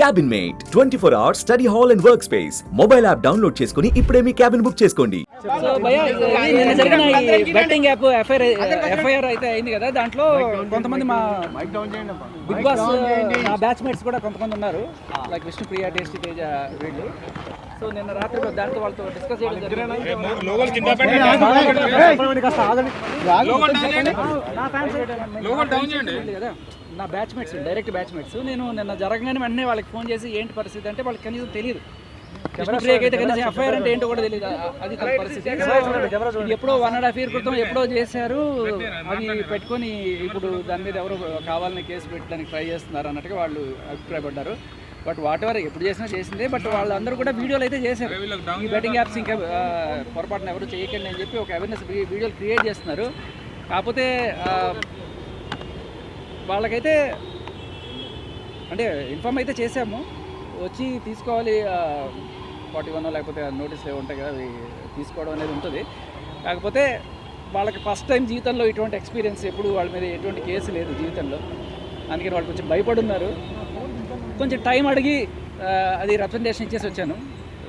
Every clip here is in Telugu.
Cabin mate twenty four hours study hall and work space mobile app download చేసుకుని ఇప్పుడే మీ క్యాబిన్ బుక్ చేసుకోండి. సో భయ ఇది నిన్న జరిగిన ఈ బెట్టింగ్ యాప్ ఎఫ్ఐఆర్ ఎఫ్ఐఆర్ అయితే అయింది కదా. దాంట్లో కొంతమంది మా బిగ్ బాస్ నా బ్యాచ్ మేట్స్ కూడా కొంతమంది ఉన్నారు. లైక్ విష్ణుప్రియ టేస్టీ తేజ వీళ్ళు. సో నిన్న రాత్రి దాంట్లో వాళ్ళతో డిస్కస్ చేయడం జరిగింది. కదా నా batch mates direct batch mates నేను నిన్న జరగగానే వెంటనే వాళ్ళకి ఫోన్ చేసి ఏంటి పరిస్థితి అంటే వాళ్ళకి కనీసం తెలియదు విష్ణుప్రియకి అయితే కనీసం ఎఫ్ఐఆర్ అంటే ఏంటో కూడా తెలియదు అది తన పరిస్థితి. ఎప్పుడో వన్ అండ్ హాఫ్ ఇయర్ క్రితం ఎప్పుడో చేశారు. అది పెట్టుకొని ఇప్పుడు దాని మీద ఎవరు కావాలని కేసు పెట్టడానికి ట్రై చేస్తున్నారు అన్నట్టుగా వాళ్ళు అభిప్రాయపడ్డారు. బట్ వాట్ ఎవర్ ఎప్పుడు చేసినా చేసిందే బట్ వాళ్ళందరూ కూడా వీడియోలు అయితే చేశారు. ఈ బెట్టింగ్ యాప్స్ ఇంకా పొరపాటున ఎవరు చేయకండి అని చెప్పి ఒక అవేర్నెస్ వీడియోలు క్రియేట్ చేస్తున్నారు. కాకపోతే వాళ్ళకైతే అంటే ఇన్ఫామ్ అయితే చేసాము వచ్చి తీసుకోవాలి ఫార్టీ వన్ లేకపోతే నోటీస్ ఉంటాయి కదా అవి తీసుకోవడం అనేది ఉంటుంది. కాకపోతే వాళ్ళకి ఫస్ట్ టైం జీవితంలో ఇటువంటి ఎక్స్పీరియన్స్ ఎప్పుడు వాళ్ళ మీద ఎటువంటి కేసు లేదు జీవితంలో. అందుకని వాళ్ళు కొంచెం భయపడున్నారు. కొంచెం టైం అడిగి అది రిప్రజెంటేషన్ ఇచ్చేసి వచ్చాను.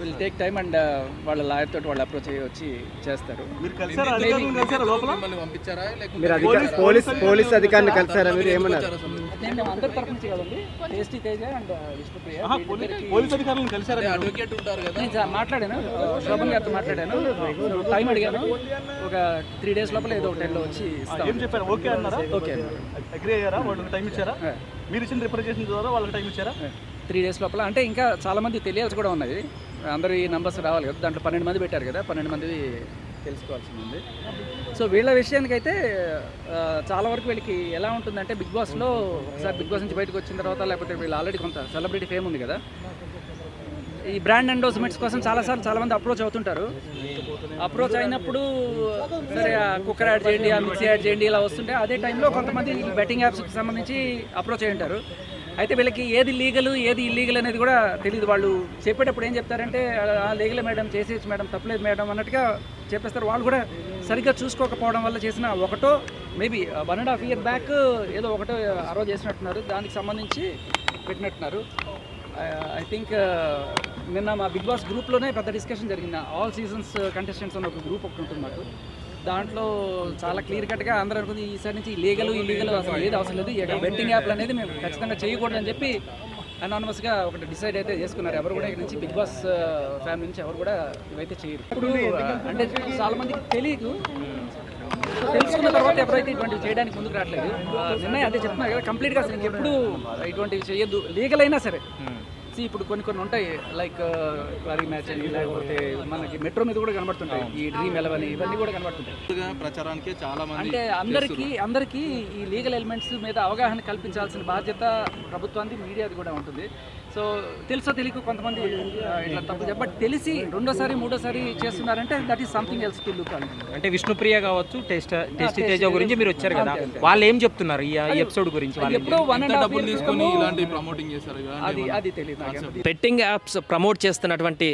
విల్ టేక్ టైం అండ్ వాళ్ళ లాయర్ తోటి వాళ్ళు అప్రోచ్ అయ్యి వచ్చి చేస్తారు. పోలీస్ పోలీస్ అధికారిని కలిసారా? మీరు? ఏమన్నారు? నేను అందరి తరఫు నుంచి కదండి. టేస్టీ తేజ అండ్ విష్ణుప్రియ వీళ్ళిద్దరికీ- పోలీస్ అధికారులను కలిసారా మాట్లాడాను శోభన్ గారితో మాట్లాడాను. టైం అడిగాను. ఒక త్రీ డేస్ లోపల ఏదో ఒక టెన్లో వచ్చి ఇస్తాం ఏం చెప్పారు? ఓకే అన్నారా? ఓకే అగ్రి అయ్యారా? వాళ్ళకి టైం ఇచ్చారా? మీరు ఇచ్చిన రిప్రజెంటేషన్ ద్వారా వాళ్ళకి టైం ఇచ్చారా? త్రీ డేస్ లోపల. అంటే ఇంకా చాలామంది తెలియాల్సి కూడా ఉన్నది. అందరూ ఈ నంబర్స్ రావాలి కదా. దాంట్లో పన్నెండు మంది పెట్టారు కదా. పన్నెండు మంది తెలుసుకోవాల్సి ఉంది. సో వీళ్ళ విషయానికైతే చాలా వరకు వీళ్ళకి ఎలా ఉంటుందంటే బిగ్ బాస్లో ఒకసారి బిగ్ బాస్ నుంచి బయటకు వచ్చిన తర్వాత లేకపోతే వీళ్ళు ఆల్రెడీ కొంత సెలబ్రిటీ ఫేమ్ ఉంది కదా. ఈ బ్రాండ్ ఎండోస్మెంట్స్ కోసం చాలాసార్లు చాలామంది అప్రోచ్ అవుతుంటారు. అప్రోచ్ అయినప్పుడు సరే కుక్కర్ యాడ్ చేయండి ఆ మిక్సీ యాడ్ చేయండి ఇలా వస్తుంటే అదే టైంలో కొంతమంది బెట్టింగ్ యాప్స్కి సంబంధించి అప్రోచ్ అయి ఉంటారు. అయితే వీళ్ళకి ఏది లీగల్ ఏది ఇల్లీగల్ అనేది కూడా తెలియదు వాళ్ళు చెప్పేటప్పుడు ఏం చెప్తారంటే ఆ లీగల్ మేడం చేసేసి మేడం తప్పలేదు మేడం అన్నట్టుగా చెప్పేస్తారు. వాళ్ళు కూడా సరిగ్గా చూసుకోకపోవడం వల్ల చేసిన ఒకటో maybe one and half year back ఏదో ఒకటో అరో చేసినట్టున్నారు. దానికి సంబంధించి పెట్టినట్టున్నారు. ఐ థింక్ నిన్న మా బిగ్ బాస్ గ్రూప్లోనే పెద్ద డిస్కషన్ జరిగింది. ఆల్ సీజన్స్ కంటెస్టెంట్స్ అని ఒక గ్రూప్ ఒకటి ఉంటుంది మాకు. దాంట్లో చాలా క్లియర్ కట్గా అందరూ అనుకుంది ఈసారి నుంచి లీగల్ ఇల్లీగల్ అసలు ఏది అవసరం లేదు. ఇక బెట్టింగ్ యాప్లు అనేది మేము ఖచ్చితంగా చేయకూడదు అని చెప్పి అనానమస్గా ఒకటి డిసైడ్ అయితే చేసుకున్నారు. ఎవరు కూడా ఇక్కడ నుంచి బిగ్ బాస్ uh, ఫ్యామిలీ నుంచి ఎవరు కూడా ఇవైతే చేయరు. ఇప్పుడు uh, అంటే చాలా మందికి తెలియదు తెలుసుకున్న తర్వాత ఎవరైతే ఇటువంటివి చేయడానికి ముందుకు రావట్లేదు నిన్న అదే చెప్తున్నారు కదా కంప్లీట్గా అసలు ఇంకెప్పుడు ఇటువంటివి చేయొద్దు. లీగల్ అయినా సరే. Hmm. See, ఇప్పుడు కొన్ని కొన్ని ఉంటాయి లైక్ క్లారీ మ్యాచ్ అని లేకపోతే మనకి మెట్రో మీద కూడా కనబడుతుంటాయి ఈ డ్రీమ్ ఎలవన్ ఇవన్నీ కూడా కనబడుతుంటాయి. ప్రచారానికి చాలా అంటే అందరికీ అందరికీ ఈ లీగల్ ఎలిమెంట్స్ మీద అవగాహన కల్పించాల్సిన బాధ్యత ప్రభుత్వానికి మీడియాది కూడా ఉంటుంది. సో తెలుసో తెలియక కొంతమంది ఇట్లా తప్పు బట్ తెలిసి రెండోసారి మూడోసారి చేస్తున్నారంటే that is something else to look అని అంటే విష్ణుప్రియ కావచ్చు టేస్ట్ టేస్టీ తేజ గురించి మీరు వచ్చారు కదా. వాళ్ళు ఏం చెప్తున్నారు ఈ ఎపిసోడ్ గురించి ఎప్పుడో వన్ అండ్ హాఫ్ డబ్బులు తీసుకొని ఇలాంటి ప్రమోటింగ్ ఇలాంటి అది అది తెలియదు నాకు. బెట్టింగ్ యాప్స్ ప్రమోట్ చేస్తున్నటువంటి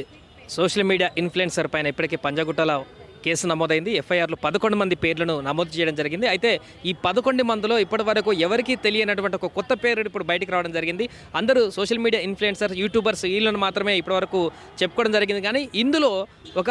సోషల్ మీడియా ఇన్ఫ్లుయెన్సర్ పైన ఇప్పటికే పంజగుట్టలో కేసు నమోదైంది. ఎఫ్ఐఆర్లో పదకొండు మంది పేర్లను నమోదు చేయడం జరిగింది. అయితే ఈ పదకొండు మందిలో ఇప్పటి వరకు ఎవరికీ తెలియనటువంటి ఒక కొత్త పేరు ఇప్పుడు బయటకు రావడం జరిగింది. అందరూ సోషల్ మీడియా ఇన్ఫ్లుయెన్సర్స్ యూట్యూబర్స్ వీళ్ళను మాత్రమే ఇప్పటివరకు చెప్పుకోవడం జరిగింది. కానీ ఇందులో ఒక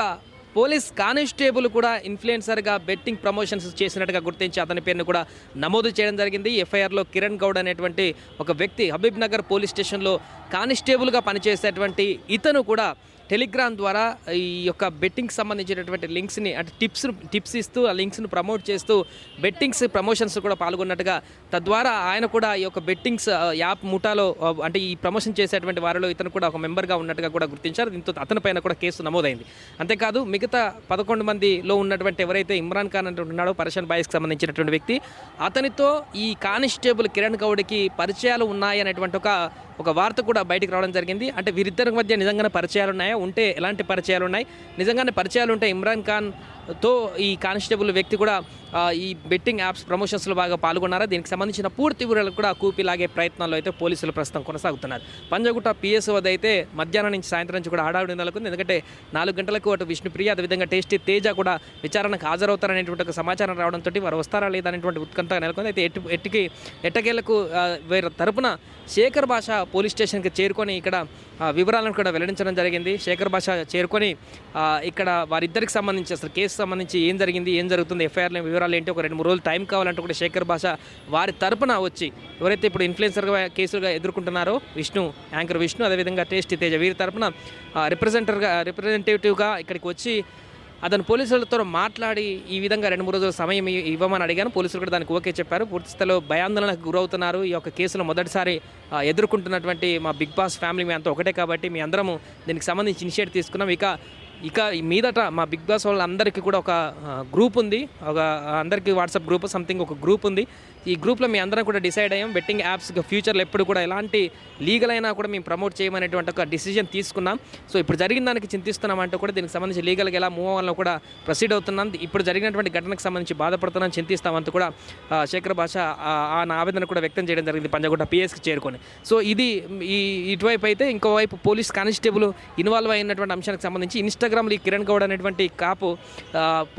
పోలీస్ కానిస్టేబుల్ కూడా ఇన్ఫ్లుయెన్సర్గా బెట్టింగ్ ప్రమోషన్స్ చేసినట్టుగా గుర్తించి అతని పేరును కూడా నమోదు చేయడం జరిగింది. ఎఫ్ఐఆర్లో కిరణ్ గౌడ్ అనేటువంటి ఒక వ్యక్తి హబీబ్ నగర్ పోలీస్ స్టేషన్లో కానిస్టేబుల్గా పనిచేసేటువంటి ఇతను కూడా టెలిగ్రామ్ ద్వారా ఈ యొక్క బెట్టింగ్కి సంబంధించినటువంటి లింక్స్ని అంటే టిప్స్ టిప్స్ ఇస్తూ ఆ లింక్స్ను ప్రమోట్ చేస్తూ బెట్టింగ్స్ ప్రమోషన్స్ కూడా పాల్గొన్నట్టుగా తద్వారా ఆయన కూడా ఈ యొక్క బెట్టింగ్స్ యాప్ ముఠాలో అంటే ఈ ప్రమోషన్ చేసేటువంటి వారిలో ఇతను కూడా ఒక మెంబర్గా ఉన్నట్టుగా కూడా గుర్తించారు. దీంతో అతని పైన కూడా కేసు నమోదైంది. అంతేకాదు మిగతా పదకొండు మందిలో ఉన్నటువంటి ఎవరైతే ఇమ్రాన్ ఖాన్ అంటే ఉన్నాడో బాయ్స్కి సంబంధించినటువంటి వ్యక్తి అతనితో ఈ కానిస్టేబుల్ కిరణ్ గౌడ్కి పరిచయాలు ఉన్నాయి అనేటువంటి ఒక ఒక వార్త కూడా బయటకు రావడం జరిగింది. అంటే వీరిద్దరి మధ్య నిజంగానే పరిచయాలు ఉన్నాయా ఉంటే ఎలాంటి పరిచయాలు ఉన్నాయి నిజంగానే పరిచయాలు ఉంటే ఇమ్రాన్ ఖాన్ తో ఈ కానిస్టేబుల్ వ్యక్తి కూడా ఈ బెట్టింగ్ యాప్స్ ప్రమోషన్స్లో బాగా పాల్గొన్నారా? దీనికి సంబంధించిన పూర్తి వివరాలు కూడా కూపిలాగే ప్రయత్నాల్లో అయితే పోలీసులు ప్రస్తుతం కొనసాగుతున్నారు. పంజగుట్ట పిఎస్ఓ వద్ద అయితే మధ్యాహ్నం నుంచి సాయంత్రం నుంచి కూడా హడావుడి నెలకొంది. ఎందుకంటే నాలుగు గంటలకు అటు విష్ణుప్రియ అదేవిధంగా టేస్టీ తేజ కూడా విచారణకు హాజరవుతారనేటువంటి ఒక సమాచారం రావడంతో వారు వస్తారా లేదా అనేటువంటి ఉత్కంఠ నెలకొంది. అయితే ఎటు ఎట్టుకి ఎట్టకేలకు వేరే వీరి తరపున శేఖర్ భాష పోలీస్ స్టేషన్కి చేరుకొని ఇక్కడ వివరాలను కూడా వెల్లడించడం జరిగింది. శేఖర్ భాష చేరుకొని ఇక్కడ వారిద్దరికి సంబంధించి అసలు కేసు సంబంధించి ఏం జరిగింది ఏం జరుగుతుంది ఎఫ్ఐఆర్ల వివరాలు ఏంటి ఒక రెండు మూడు రోజులు టైం కావాలంటే కూడా శేఖర్ భాష వారి తరపున వచ్చి ఎవరైతే ఇప్పుడు ఇన్ఫ్లుయెన్సర్గా కేసులుగా ఎదుర్కొంటున్నారో విష్ణు యాంకర్ విష్ణు అదేవిధంగా టేస్టీ తేజ వీరి తరపున రిప్రజెంటర్గా రిప్రజెంటేటివ్గా ఇక్కడికి వచ్చి అతను పోలీసులతో మాట్లాడి ఈ విధంగా రెండు మూడు రోజుల సమయం ఇవ్వమని అడిగాను. పోలీసులు కూడా దానికి ఓకే చెప్పారు. పూర్తిస్థాయిలో భయాందోళనకు గురవుతున్నారు. ఈ యొక్క కేసులో మొదటిసారి ఎదుర్కొంటున్నటువంటి మా బిగ్ బాస్ ఫ్యామిలీ మీ అంతా ఒకటే కాబట్టి మీ అందరము దీనికి సంబంధించి ఇనిషియేటివ్ తీసుకున్నాం. ఇక ఇక మీదట మా బిగ్ బాస్ వాళ్ళందరికీ కూడా ఒక గ్రూప్ ఉంది. ఒక అందరికీ వాట్సాప్ గ్రూప్ సంథింగ్ ఒక గ్రూప్ ఉంది. ఈ గ్రూప్లో మీ అందరం కూడా డిసైడ్ అయ్యాం. బెట్టింగ్ యాప్స్ ఫ్యూచర్లో ఎప్పుడు కూడా ఎలాంటి లీగల్ అయినా కూడా మేము ప్రమోట్ చేయమనేటువంటి ఒక డిసిజన్ తీసుకున్నాం. సో ఇప్పుడు జరిగిన దానికి చింతిస్తున్నాం అంటే కూడా దీనికి సంబంధించి లీగల్గా ఎలా మూవ్ అవ్వాలని కూడా ప్రొసీడ్ అవుతున్నాం. ఇప్పుడు జరిగినటువంటి ఘటనకు సంబంధించి బాధపడుతున్నాం చింతిస్తామంటూ కూడా శేఖర్ భాష ఆ నా ఆవేదన కూడా వ్యక్తం చేయడం జరిగింది పంజాగుట్ట పిఎస్కి చేరుకొని. సో ఇది ఈ ఇటువైపు అయితే ఇంకోవైపు పోలీస్ కానిస్టేబుల్ ఇన్వాల్వ్ అయినటువంటి అంశానికి సంబంధించి ఇన్స్టాగ్రామ్లో ఈ కిరణ్ గౌడ్ అనేటువంటి కాపు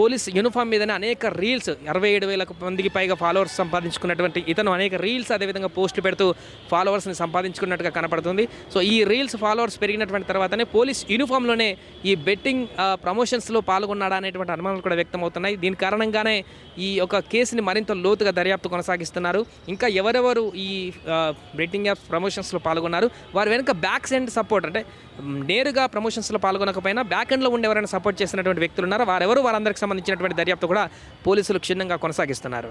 పోలీస్ యూనిఫామ్ మీదనే అనేక రీల్స్ అరవై ఏడు వేల మందికి పైగా ఫాలోవర్స్ సంపాదించుకున్నటువంటి ఇతను అనేక రీల్స్ అదేవిధంగా పోస్టులు పెడుతూ ఫాలోవర్స్ని సంపాదించుకున్నట్టుగా కనపడుతుంది. సో ఈ రీల్స్ ఫాలోవర్స్ పెరిగినటువంటి తర్వాతనే పోలీస్ యూనిఫామ్లోనే ఈ బెట్టింగ్ ప్రమోషన్స్లో పాల్గొన్నాడా అనేటువంటి అనుమానాలు కూడా వ్యక్తమవుతున్నాయి. దీని కారణంగానే ఈ యొక్క కేసుని మరింత లోతుగా దర్యాప్తు కొనసాగిస్తున్నారు. ఇంకా ఎవరెవరు ఈ బెట్టింగ్ యాప్స్ ప్రమోషన్స్లో పాల్గొన్నారు? వారి వెనుక బ్యాక్ ఎండ్ సపోర్ట్ అంటే నేరుగా ప్రమోషన్స్లో పాల్గొనకపోయినా బ్యాక్ ఎండ్లో ఉండి ఎవరైనా సపోర్ట్ చేసినటువంటి వ్యక్తులు ఉన్నారో? వారెవరు? వారందరికి సంబంధించినటువంటి దర్యాప్తు కూడా పోలీసులు క్షుణ్ణంగా కొనసాగిస్తున్నారు.